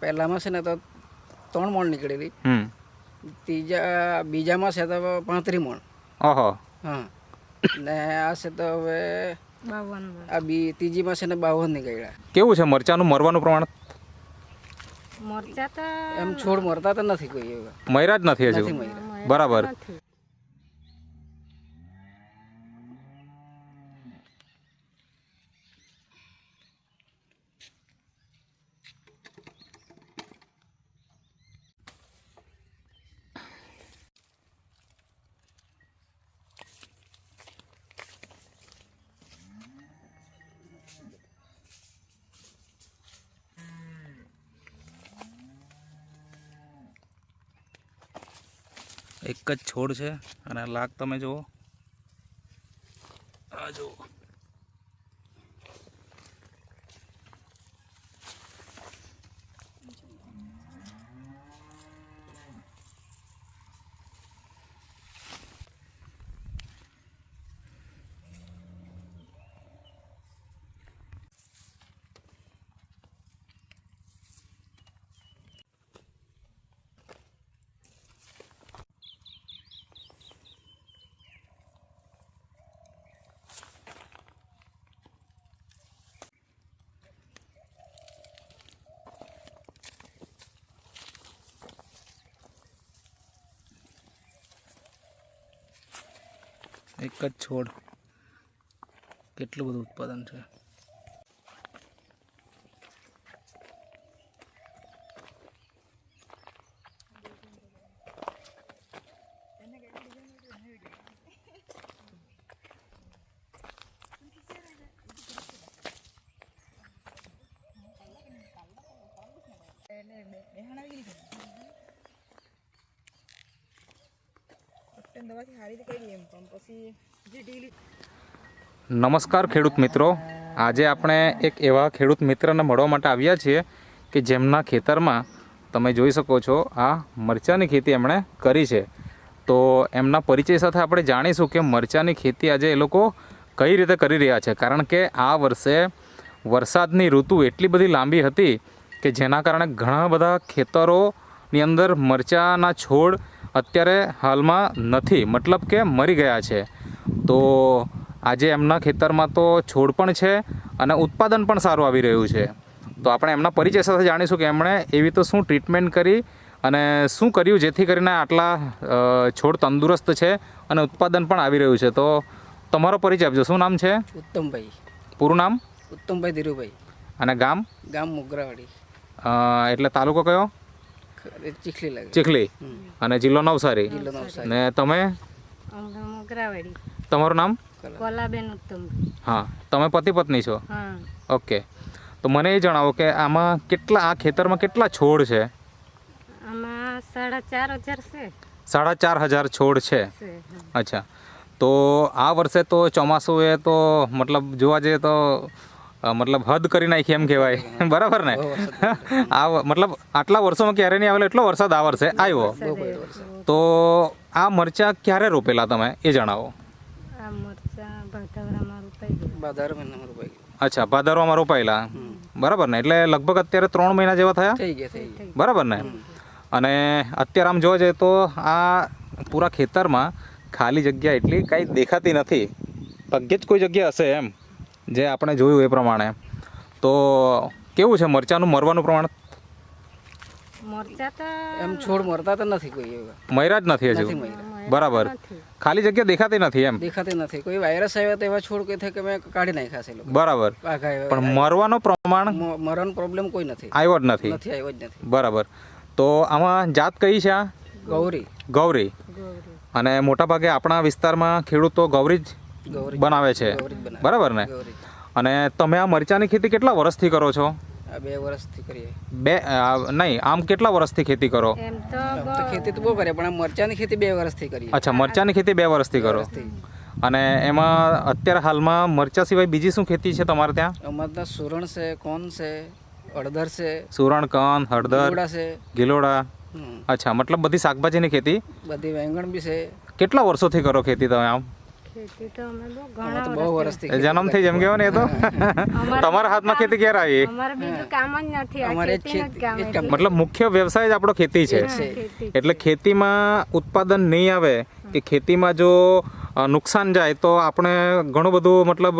પહેલામાં છે ને તો ત્રણ મણ નીકળેલી. ત્રીજા બીજામાં છે તો પાંત્રીસ મણ. ઓહો. હા. ને આ છે તો હવે આ બી ત્રીજીમાં છે ને બાવન નીકળ્યા. કેવું છે મરચાનું મરવાનું પ્રમાણ? મરચા તો એમ છોડ મરતા તો નથી કોઈ એવા. મર્યા જ નથી નથી હજુ બરાબર. એક જ છોડ છે. અને લાગ તમે જુઓ. આ જુઓ. એક જ છોડ. કેટલું બધું ઉત્પાદન છે? નમસ્કાર ખેડૂત મિત્રો. આજે આપણે એક એવા ખેડૂત મિત્રને મળવા માટે આવ્યા છીએ કે જેમના ખેતરમાં તમે જોઈ શકો છો, આ મરચાંની ખેતી એમણે કરી છે. તો એમના પરિચય સાથે આપણે જાણીશું કે મરચાંની ખેતી આજે એ લોકો કઈ રીતે કરી રહ્યા છે. કારણ કે આ વર્ષે વરસાદની ઋતુ એટલી બધી લાંબી હતી કે જેના કારણે ઘણા બધા ખેતરોની અંદર મરચાંના છોડ અત્યારે હાલમાં નથી. મતલબ કે મરી ગયા છે. તો આજે એમના ખેતરમાં તો છોડ પણ છે અને ઉત્પાદન પણ સારું આવી રહ્યું છે. તો આપણે એમના પરિચય સાથે જાણીશું કે એમણે એવી તો શું ટ્રીટમેન્ટ કરી અને શું કર્યું જેથી કરીને આટલા છોડ તંદુરસ્ત છે અને ઉત્પાદન પણ આવી રહ્યું છે. તો તમારો પરિચય આપજો. શું નામ છે? ઉત્તમભાઈ. પૂરું નામ? ઉત્તમભાઈ ધીરુભાઈ. અને ગામ? ગામ મોગરાવાડી. એટલે તાલુકો કયો? ચીખલી લાગે. ચીખલી? અને જિલ્લો નવસારી? જિલ્લો ને તમે? તમારું નામ? કોલાબેન ઉત્તમ. હા તમે પતિ પત્ની છો ઓકે. તો મને એ જણાવો કે આમાં કેટલા આ ખેતરમાં કેટલા છોડ છે? આમાં સાડા ચાર હજાર છે. સાડા ચાર હજાર છોડ છે? અચ્છા. તો આ વર્ષે તો ચોમાસું એ તો મતલબ જોવા જઈએ તો મતલબ હદ કરી નાખી એમ કહેવાય. બરાબર ને? આ મતલબ આટલા વર્ષોમાં ક્યારે નહીં આવેલો એટલો વરસાદ આ વર્ષે આવ્યો. તો આ મરચા ક્યારે રોપેલા તમે એ જણાવો. અચ્છા ભાદરવામાં રોપાયેલા. બરાબર ને? એટલે લગભગ અત્યારે ત્રણ મહિના જેવા થયા? બરાબર ને? અને અત્યારે આમ જોવા જઈએ તો આ પૂરા ખેતરમાં ખાલી જગ્યા એટલી કાંઈ દેખાતી નથી. ભાગ્યે જ કોઈ જગ્યા હશે એમ. જે આપણે જોયું એ પ્રમાણે. તો કેવું છે મરચાંનું મરવાનું પ્રમાણ? મોરચા તો એમ છોડ મરતા તો નથી કોઈ મર્યા જ નથી હજુ? બરાબર. ખાલી જગ્યા દેખાતી નથી એમ? દેખાતી નથી. કોઈ વાયરસ આવ્યો તો એવા છોડ કે થાય કે મેં કાઢી નાખ્યા છે બરાબર. પણ મરવાનું પ્રમાણ? મ- મરણ પ્રોબ્લેમ કોઈ નથી. આવ્યો જ નથી. નથી આવ્યો જ નથી. બરાબર. તો આમાં જાત કઈ છે આ? ગૌરી. ગૌરી. ગોરી. અને મોટાભાગે આપણા વિસ્તારમાં ખેડૂતો ગૌરી જ બનાવે છે. બરાબર ને? અને તમે આ મરચાંની ખેતી કેટલા વર્ષથી કરો છો? બે વર્ષથી કરીએ. બે નહીં આમ કેટલા વર્ષથી ખેતી કરો? ખેતી તો બહુ કરે પણ આ મરચાની ખેતી બે વર્ષથી કરીએ. અચ્છા મરચાની ખેતી બે વર્ષથી કરો? અને એમાં અત્યારે હાલમાં મરચાં સિવાય બીજી શું ખેતી છે તમારે ત્યાં? અમારે ત્યાં સુરણ છે કોન છે હળદર છે. સુરણ કન હળદર છે. ગિલોડા. અચ્છા મતલબ બધી શાકભાજીની ખેતી? બધી વેંગણ બી છે. કેટલા વર્ષોથી કરો ખેતી તમે આમ? જન્મથી જેમ કહેવાય ને એ તો. તમારા હાથમાં ખેતી ક્યારે આવી? મતલબ મુખ્ય વ્યવસાય જ આપણો ખેતી છે. એટલે ખેતીમાં ઉત્પાદન નહીં આવે કે ખેતીમાં જો નુકસાન જાય તો આપણે ઘણું બધું મતલબ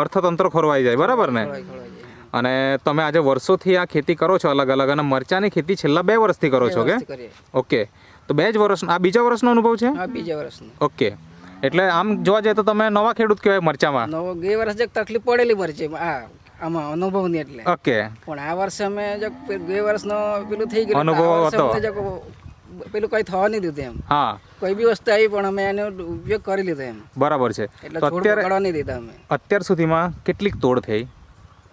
અર્થતંત્ર ખોરવાઈ જાય બરાબર ને. અને તમે આજે વર્ષોથી આ ખેતી કરો છો અલગ અલગ અને મરચાની ખેતી છેલ્લા બે વર્ષથી કરો છો કે? ઓકે. તો બે જ વર્ષ આ બીજા વર્ષનો અનુભવ છે? બીજા વર્ષનો. ઓકે. એટલે આમ જોવા જઈએ તો તમે નવા ખેડૂત કહેવાય મરચામાં. નવો ગઈ વર્ષ જે તકલીફ પડેલી મરચી આ આમાં અનુભવની એટલે. ઓકે. પણ આ વર્ષે અમે જે ગઈ વર્ષનો પેલું થઈ ગયું અનુભવ હતો. પેલું કઈ થવા નહીં દીધું એમ. હા. કોઈ બી વસ્તુ આવી પણ અમે એનો ઉપયોગ કરી લીધો એમ. બરાબર છે. એટલે અત્યારે નહીં દીધા અમે. અત્યાર સુધીમાં કેટલીક તોડ થઈ?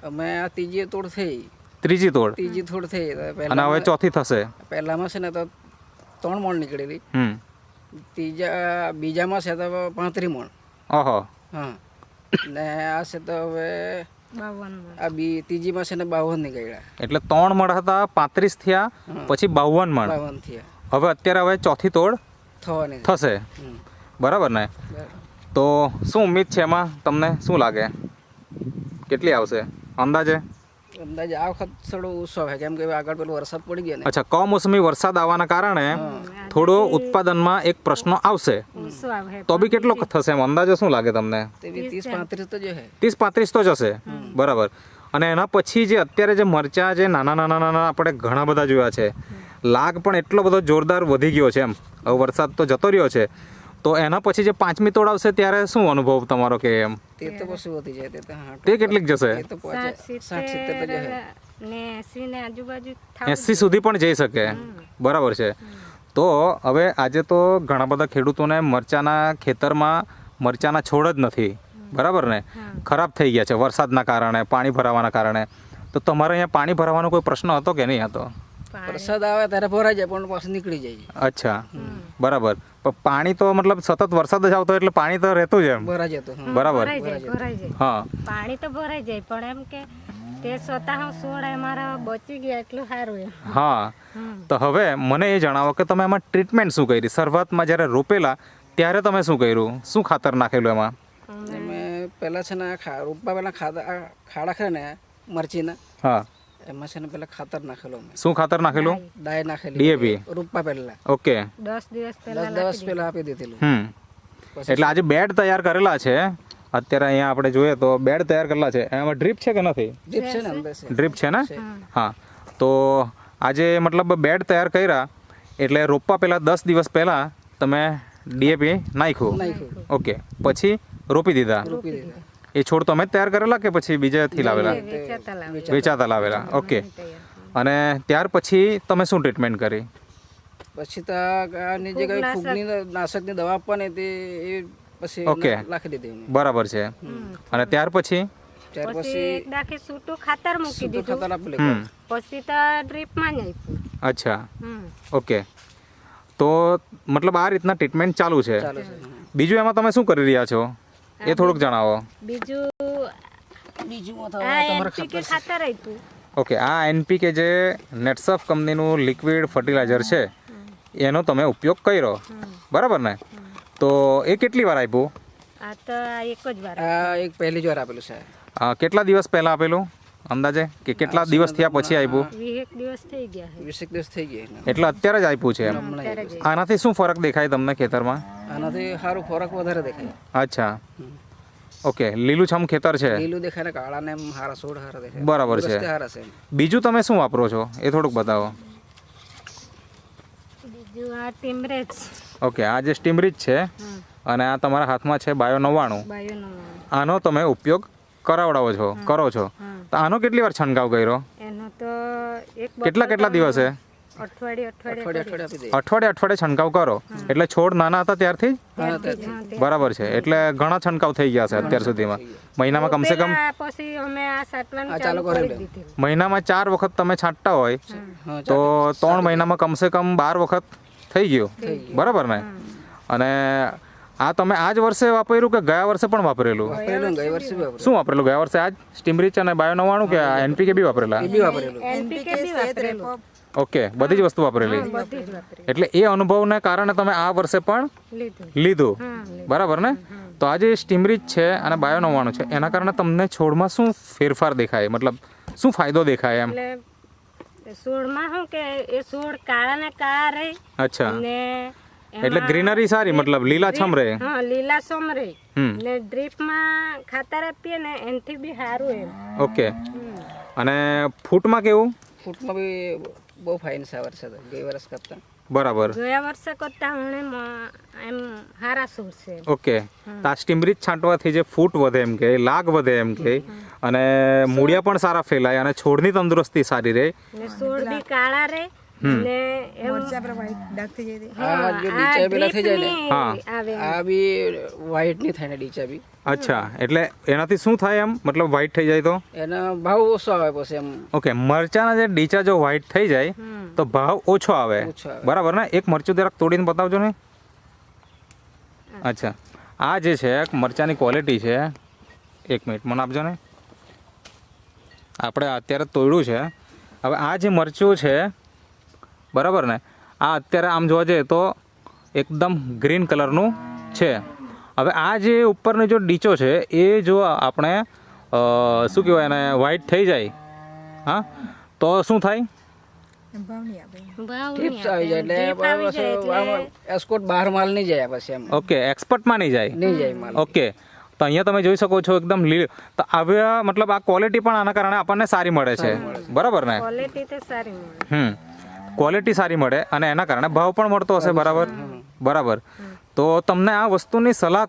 અમે આ ત્રીજી તોડ થઈ. ત્રીજી તોડ? ત્રીજી તોડ થઈ. અને હવે ચોથી થશે. પહેલામાં છે ને તો ત્રણ મણ નીકળેલી. હમ. ત્રીજા બીજામાં છે તો પાંત્રીસ મણ. ઓહો. હા. ને આ છે તો હવે આ બી ત્રીજીમાં છે ને બાવન નીકળ્યા એટલે ત્રણ મણ હતા પાંત્રીસ થયા પછી બાવન મણ. બાવન થયા. હવે અત્યારે હવે ચોથી તોડ થવાની. થશે. બરાબર ને? તો શું ઉમ્મીદ છે એમાં? તમને શું લાગે? કેટલી આવશે? અંદાજે? અંદાજે આ વખત થોડું ઓછો આવે કેમ કે આગળ પેલો વરસાદ પડી ગયો અચ્છા કમોસમી વરસાદ આવવાના કારણે થોડો ઉત્પાદનમાં એક પ્રશ્ન આવશે. તો બી કેટલો થશે એમ? અંદાજે શું લાગે તમને? ત્રીસ પાંત્રીસ તો જશે છે ત્રીસ પાંત્રીસ તો જશે બરાબર. અને એના પછી જે અત્યારે જે મરચા જે નાના નાના નાના આપણે ઘણા બધા જોયા છે. લાગ પણ એટલો બધો જોરદાર વધી ગયો છે એમ. હવે વરસાદ તો જતો રહ્યો છે. તો એના પછી જે પાંચમી તોડ આવશે ત્યારે શું અનુભવ તમારો કે એમ? તે તો પછી વધી જાય તે તો હા તે કેટલીક જશે? તે તો તો જશે ને એસી ને આજુબાજુ થાવ એસી સુધી પણ જઈ શકે. બરાબર છે. તો હવે આજે તો ઘણા બધા ખેડૂતોને મરચાના ખેતરમાં મરચાના છોડ જ નથી. બરાબર ને? ખરાબ થઈ ગયા છે વરસાદના કારણે પાણી ભરાવાના કારણે. તો તમારે અહીંયા પાણી ભરાવાનો કોઈ પ્રશ્ન હતો કે નહીં હતો? વરસાદ આવે ત્યારે ભરાઈ જાય પણ પાછું નીકળી જાય. અચ્છા. બરાબર. પણ પાણી તો મતલબ સતત વરસાદ જ આવતો એટલે પાણી તો રહેતું જ એમ. ભરાઈ જતું બરાબર. ભરાઈ જાય ભરાઈ જાય. હા. પાણી તો ભરાઈ જાય પણ એમ કે તે સ્વતઃ સોળ મારા બચી ગયા એટલું સારું એમ. હા. તો હવે મને એ જણાવો કે તમે એમાં ટ્રીટમેન્ટ શું કરી? શરૂઆતમાં જ્યારે રોપેલા ત્યારે તમે શું કર્યું? શું ખાતર નાખેલું એમાં? અમે પહેલા છે ને રોપવા પહેલાં ખાતા ખાડા ખરે ને મરચીના હા. એમાં છે ને ખાતર નાખેલું અમે. શું ખાતર નાખેલું? ડાય નાખેલી. ડીએપી? રૂપા પહેલા ઓકે. દસ દિવસ પહેલા દસ દિવસ પહેલા આપી દીધેલું. હમ. એટલે આજે બેડ તૈયાર કરેલા છે. અત્યારે અહીંયા આપણે જોઈએ તો બેડ તૈયાર કરેલા છે. એમાં ડ્રીપ છે કે નથી? ડ્રીપ છે ને અંદર ડ્રીપ છે ને? હા. તો આજે મતલબ બેડ તૈયાર કર્યા. એટલે રોપવા પહેલાં દસ દિવસ પહેલાં તમે ડીએપી નાખ્યું. નાખ્યું. ઓકે. પછી રોપી દીધા. રોપી દીધા. એ છોડ તમે જ તૈયાર કરેલા કે પછી બીજાથી લાવેલા? વેચાતા લાવેલા. ઓકે. અને ત્યાર પછી તમે શું ટ્રીટમેન્ટ કરી? પછી તો આની જે કઈ ફૂગની નાશકની દવા આપવાની તે એ પછી ઓકે. લખી દીધી બરાબર છે. અને ત્યાર પછી? ત્યાર પછી દાખી છૂટું ખાતર મૂકી દીધું. ખાતર હમ. પછી તો ડ્રીપમાં જ આપ્યું. અચ્છા. ઓકે. તો મતલબ આ રીતના ટ્રીટમેન્ટ ચાલુ છે. બીજું એમાં તમે શું કરી રહ્યા છો? એ થોડુંક જણાવો. બીજું બીજું આ એનપીકે ખાતર આપ્યું. ઓકે આ એનપીકે જે નેટસફ કંપનીનું લિક્વિડ ફર્ટિલાઇઝર છે એનો તમે ઉપયોગ કર્યો. બરાબર ને? તો એ કેટલી વાર આપ્યું? આ તો એક જ વાર એક પહેલી જ વાર આપેલું છે. કેટલા દિવસ પહેલાં આપેલું? અંદાજે? કે કેટલા દિવસ થયા પછી આપ્યું? એક દિવસ થઈ ગયા દિવસ થઈ ગયા એટલે અત્યારે જ આપ્યું છે આનાથી શું ફરક દેખાય તમને ખેતરમાં? આનાથી સારું ખોરાક વધારે દેખાય. અચ્છા. ઓકે લીલુંછમ ખેતર છે. લીલું દેખાય ને કાળા ને હારા સોડ હારા દેખાય. બરાબર છે. હારા છે બીજું તમે શું વાપરો છો? એ થોડુંક બતાવો. બીજું આ ટીમરેજ. ઓકે આ જે સ્ટીમરીજ છે અને આ તમારા હાથમાં છે બાયો નવ્વાણું. આનો તમે ઉપયોગ કરાવડાવો છો કરો છો. તો આનો કેટલી વાર છંટકાવ કર્યો? એનો તો એક કેટલા કેટલા દિવસે? અઠવાડિયે અઠવાડિયે છંટકાવ કરો. એટલે છોડ નાના હતા ત્યારથી? જ બરાબર છે. એટલે ઘણા છંટકાવ થઈ ગયા છે અત્યાર સુધીમાં. મહિનામાં કમસે કમ મહિનામાં ચાર વખત તમે છાંટતા હોય તો ત્રણ મહિનામાં કમસે કમ બાર વખત થઈ ગયું. બરાબર ને? અને આ તમે આ જ વર્ષે વાપર્યું કે ગયા વર્ષે પણ વાપરેલું? શું વાપરેલું? ગયા વર્ષે આજ સ્ટીમરીચ અને બાયો નવાણું કે એનપીકે બી વાપરેલા? ઓકે બધી જ વસ્તુ વાપરેલી એટલે એ અનુભવને કારણે તમે આ વર્ષે પણ લીધું. બરાબર ને? તો આ જે સ્ટીમરીજ છે અને બાયો નવ્વાણું છે એના કારણે તમને છોડમાં શું ફેરફાર દેખાય? મતલબ શું ફાયદો દેખાય એમ? છોડમાં શું કે એ છોડ કાળા ને કાળા રહે અચ્છા. ને એટલે ગ્રીનરી સારી મતલબ લીલાછમ રહે. હા લીલાસમ રહે. ને ડ્રીપમાં ખાતર આપીએ ને એનથી બી સારું એમ. ઓકે. અને ફૂટમાં કેવું? ફૂટમાં બી બહુ ફાઇન છે આ વર્ષે તો ગઈ વર્ષ કરતાં. બરાબર. ગયા વર્ષે કરતા મને એમ હારા સોળ છે. ઓકે. તો આ છાંટવાથી જે ફૂટ વધે એમ કે લાગ વધે એમ કે અને મૂળિયા પણ સારા ફેલાય અને છોડની તંદુરસ્તી સારી રહે. ને બી કાળા રહે અચ્છા એટલે એનાથી શું થાય એમ? મતલબ વ્હાઈટ થઈ જાય તો? એનો ભાવ ઓછો આવે પછી એમ. ઓકે મરચાના જે ડીચા જો વ્હાઈટ થઈ જાય તો ભાવ ઓછો આવે. ઓછો આવે. બરાબર ને? એક મરચું જરાક તોડીને બતાવજો ને. અચ્છા. આ જે છે મરચાની ક્વોલિટી છે. એક મિનિટ મને આપજો ને. આપણે અત્યારે તોડ્યું છે. હવે આ જે મરચું છે બરાબર ને? આ અત્યારે આમ જોવા જઈએ તો એકદમ ગ્રીન કલરનું છે. હવે આ જે ઉપરનો જો ડીચો છે એ જો આપણે શું કહેવાય એને વ્હાઈટ થઈ જાય હા? તો શું થાય? ઓકે એક્સપર્ટમાં નહીં જાય? નહીં જાય ઓકે. તો અહીંયા તમે જોઈ શકો છો એકદમ લી તો આવ્યા મતલબ આ ક્વોલિટી પણ આના કારણે આપણને સારી મળે છે. બરાબર ને? ક્વોલિટી તો સારી મળે. હમ. ક્વોલિટી સારી મળે અને એના કારણે ભાવ પણ મળતો હશે બરાબર? બરાબર. તો તમને આ વસ્તુની સલાહ